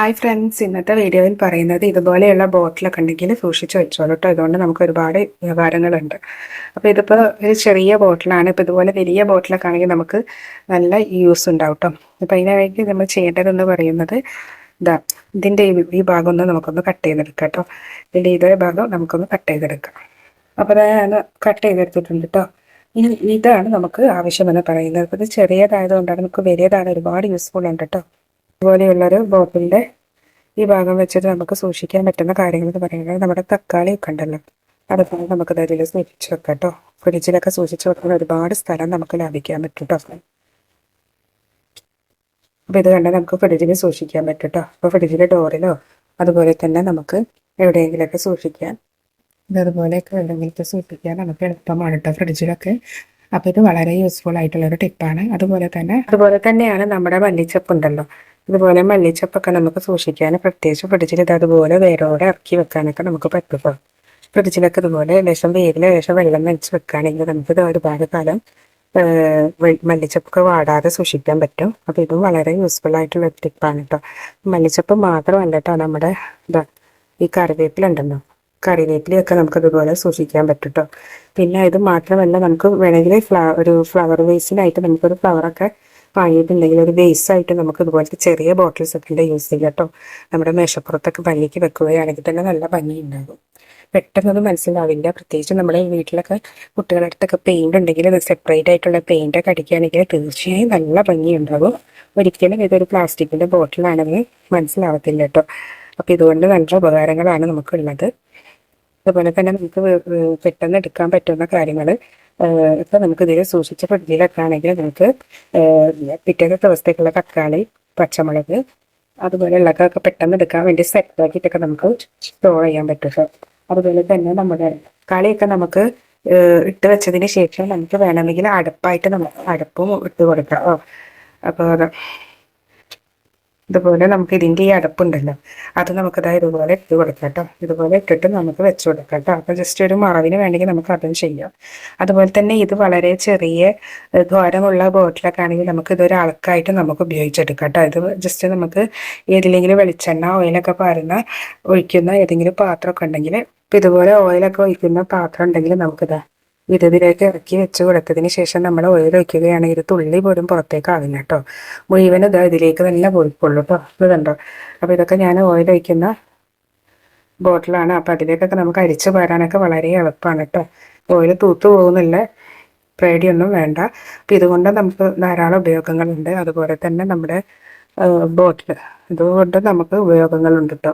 Hi friends ഇന്നത്തെ വീഡിയോയിൽ പറയുന്നത് ഇതുപോലെയുള്ള ബോട്ടിലൊക്കെ ഉണ്ടെങ്കിൽ സൂക്ഷിച്ച് വെച്ചോളൂ കേട്ടോ ഇതുകൊണ്ട് നമുക്ക് ഒരുപാട് ഉപകാരങ്ങളുണ്ട്. അപ്പോൾ ഇതിപ്പോൾ ഒരു ചെറിയ ബോട്ടിലാണ് ഇപ്പോൾ ഇതുപോലെ വലിയ ബോട്ടിലൊക്കെ ആണെങ്കിൽ നമുക്ക് നല്ല യൂസ് ഉണ്ടാവും കേട്ടോ അപ്പോൾ അതിനായിട്ട് നമ്മൾ ചെയ്യേണ്ടതെന്ന് പറയുന്നത് ഇതാ ഇതിന്റെ ഈ ഭാഗം ഒന്ന് നമുക്കൊന്ന് കട്ട് ചെയ്തെടുക്കാം കേട്ടോ ഇതിന്റെ ഇതേ ഭാഗം നമുക്കൊന്ന് കട്ട് ചെയ്തെടുക്കാം. അപ്പോൾ ഞാൻ കട്ട് ചെയ്തെടുത്തിട്ടുണ്ട് കേട്ടോ ഇനി ഇതാണ് നമുക്ക് ആവശ്യമെന്ന് പറയുന്നത്. അപ്പോൾ ഇത് ചെറിയതായത് കൊണ്ടാണ് നമുക്ക് വലിയതാണ് ഒരുപാട് യൂസ്ഫുൾ ഉണ്ട് കേട്ടോ ഇതുപോലെയുള്ളൊരു ബോട്ടിലിന്റെ ഈ ഭാഗം വെച്ചിട്ട് നമുക്ക് സൂക്ഷിക്കാൻ പറ്റുന്ന കാര്യങ്ങൾ എന്ന് പറയുന്നത് നമ്മുടെ തക്കാളി ഒക്കെ ഉണ്ടല്ലോ. അതുപോലെ നമുക്ക് അതിൽ സൂക്ഷിച്ച് വെക്കാം കേട്ടോ ഫ്രിഡ്ജിലൊക്കെ സൂക്ഷിച്ച് വെക്കുന്ന ഒരുപാട് സ്ഥലം നമുക്ക് ലാഭിക്കാൻ പറ്റും കേട്ടോ അപ്പോൾ ഇത് കണ്ടാൽ നമുക്ക് ഫ്രിഡ്ജിൽ സൂക്ഷിക്കാൻ പറ്റും കേട്ടോ അപ്പോൾ ഫ്രിഡ്ജിലെ ഡോറിലോ അതുപോലെ തന്നെ നമുക്ക് എവിടെയെങ്കിലുമൊക്കെ സൂക്ഷിക്കാൻ ഇതതുപോലെയൊക്കെ എവിടെയെങ്കിലൊക്കെ സൂക്ഷിക്കാൻ നമുക്ക് എളുപ്പമാണ് കേട്ടോ ഫ്രിഡ്ജിലൊക്കെ. അപ്പോൾ ഇത് വളരെ യൂസ്ഫുൾ ആയിട്ടുള്ള ഒരു ടിപ്പാണ്. അതുപോലെ തന്നെ അതുപോലെ തന്നെയാണ് നമ്മുടെ മല്ലിച്ചപ്പ് ഉണ്ടല്ലോ. ഇതുപോലെ മല്ലിച്ചപ്പൊക്കെ നമുക്ക് സൂക്ഷിക്കാൻ പ്രത്യേകിച്ച് ഫ്രിഡ്ജിൽ അതുപോലെ വേരോടെ ഇറക്കി വെക്കാനൊക്കെ നമുക്ക് പറ്റും. ഫ്രിഡ്ജിലൊക്കെ ഇതുപോലെ ലേശം വേരിലെ ലേശം വെള്ളം നനച്ച് വെക്കുകയാണെങ്കിൽ നമുക്ക് ഒരുപാട് കാലം മല്ലിച്ചപ്പൊക്കെ വാടാതെ സൂക്ഷിക്കാൻ പറ്റും. അപ്പോൾ ഇതും വളരെ യൂസ്ഫുൾ ആയിട്ടുള്ള ടിപ്പാണ് കേട്ടോ മല്ലിച്ചപ്പ് മാത്രമല്ല കേട്ടോ നമ്മുടെ ഇതാ ഈ കറിവേപ്പില ഉണ്ടല്ലോ കറിവേപ്പിലയൊക്കെ നമുക്ക് ഇതുപോലെ സൂക്ഷിക്കാൻ പറ്റും കേട്ടോ പിന്നെ ഇത് മാത്രമല്ല നമുക്ക് വേണമെങ്കിൽ ഫ്ലവർ ഒരു ഫ്ലവർ വേസിനായിട്ട് നമുക്കൊരു ഫ്ലവറൊക്കെ വാങ്ങിയിട്ടുണ്ടെങ്കിൽ ഒരു ആയിട്ട് നമുക്ക് ഇതുപോലത്തെ ചെറിയ ബോട്ടിൽസ് ഒക്കെ യൂസ് ചെയ്യാം കേട്ടോ. നമ്മുടെ മേശപ്പുറത്തൊക്കെ ഭംഗിക്ക് വെക്കുകയാണെങ്കിൽ തന്നെ നല്ല ഭംഗി ഉണ്ടാകും പെട്ടെന്നത് മനസ്സിലാവില്ല. പ്രത്യേകിച്ച് നമ്മുടെ വീട്ടിലൊക്കെ കുട്ടികളുടെ അടുത്തൊക്കെ പെയിന്റ് ഉണ്ടെങ്കിൽ അത് സെപ്പറേറ്റ് ആയിട്ടുള്ള പെയിന്റ് ഒക്കെ അടിക്കുകയാണെങ്കിൽ തീർച്ചയായും നല്ല ഭംഗി ഉണ്ടാകും ഒരിക്കലും ഇതൊരു പ്ലാസ്റ്റിക്കിന്റെ ബോട്ടിലാണെന്ന് മനസ്സിലാവത്തില്ല കേട്ടോ. അപ്പോൾ ഇതുകൊണ്ട് നല്ല ഉപകാരങ്ങളാണ് നമുക്കുള്ളത്. അതുപോലെ തന്നെ നമുക്ക് പെട്ടെന്ന് എടുക്കാൻ പറ്റുന്ന കാര്യങ്ങൾ ഇപ്പൊ നമുക്ക് ഇതിൽ സൂക്ഷിച്ച ഫ്രിഡ്ജിലൊക്കെ ആണെങ്കിൽ നമുക്ക് പിറ്റേത്തെ ദിവസത്തേക്കുള്ള തക്കാളി പച്ചമുളക് അതുപോലെ ഉള്ളതൊക്കെ പെട്ടെന്ന് എടുക്കാൻ വേണ്ടി സെറ്റ് ആക്കിയിട്ടൊക്കെ നമുക്ക് സ്റ്റോർ ചെയ്യാൻ പറ്റും അതുപോലെ തന്നെ നമ്മുടെ കളിയൊക്കെ നമുക്ക് ഇട്ട് വെച്ചതിന് ശേഷം നമുക്ക് വേണമെങ്കിൽ അടപ്പായിട്ട് നമുക്ക് അടപ്പും ഇട്ട് കൊടുക്കാം അപ്പോൾ ഇതുപോലെ നമുക്ക് ഇതിന്റെ ഈ അടപ്പുണ്ടല്ലോ അത് നമുക്കത് ഇതുപോലെ ഇട്ട് കൊടുക്കാം കേട്ടോ ഇതുപോലെ ഇട്ടിട്ട് നമുക്ക് വെച്ച് കൊടുക്കാം കേട്ടോ അപ്പം ജസ്റ്റ് ഒരു മറവിന് വേണമെങ്കിൽ നമുക്ക് അതും ചെയ്യാം. അതുപോലെ തന്നെ ഇത് വളരെ ചെറിയ ദ്വാരമുള്ള ബോട്ടിലൊക്കെ ആണെങ്കിൽ നമുക്ക് ഇതൊരു അളക്കായിട്ട് നമുക്ക് ഉപയോഗിച്ചെടുക്കാം കേട്ടോ ഇത് ജസ്റ്റ് നമുക്ക് ഏതിലെങ്കിലും വെളിച്ചെണ്ണ ഓയിലൊക്കെ പാരുന്ന ഒഴിക്കുന്ന ഏതെങ്കിലും പാത്രമൊക്കെ ഉണ്ടെങ്കിൽ ഇപ്പം ഇതുപോലെ ഓയിലൊക്കെ ഒഴിക്കുന്ന പാത്രം ഉണ്ടെങ്കിൽ നമുക്കിതാ ഇതിലേക്ക് ഇറക്കി വെച്ച് കൊടുത്തതിന് ശേഷം നമ്മൾ ഓയിൽ ഒഴിക്കുകയാണെങ്കിൽ തുള്ളി പോലും പുറത്തേക്ക് ആവില്ല കേട്ടോ. മുഴുവൻ ഇത് ഇതിലേക്ക് നല്ല പോയിക്കൊള്ളൂ കേട്ടോ. ഇത് കണ്ടോ? അപ്പോൾ ഇതൊക്കെ ഞാൻ ഓയിൽ ഒഴിക്കുന്ന ബോട്ടിലാണ്. അപ്പോൾ അതിലേക്കൊക്കെ നമുക്ക് അരിച്ച് പാരാനൊക്കെ വളരെ എളുപ്പമാണ് കേട്ടോ. ഓയിൽ തൂത്ത് പോകുന്നില്ല. പേടിയൊന്നും വേണ്ട. അപ്പം ഇതുകൊണ്ട് നമുക്ക് ധാരാളം ഉപയോഗങ്ങളുണ്ട്. അതുപോലെ തന്നെ നമ്മുടെ ബോട്ടിൽ ഇതുകൊണ്ട് നമുക്ക് ഉപയോഗങ്ങളുണ്ട് കേട്ടോ.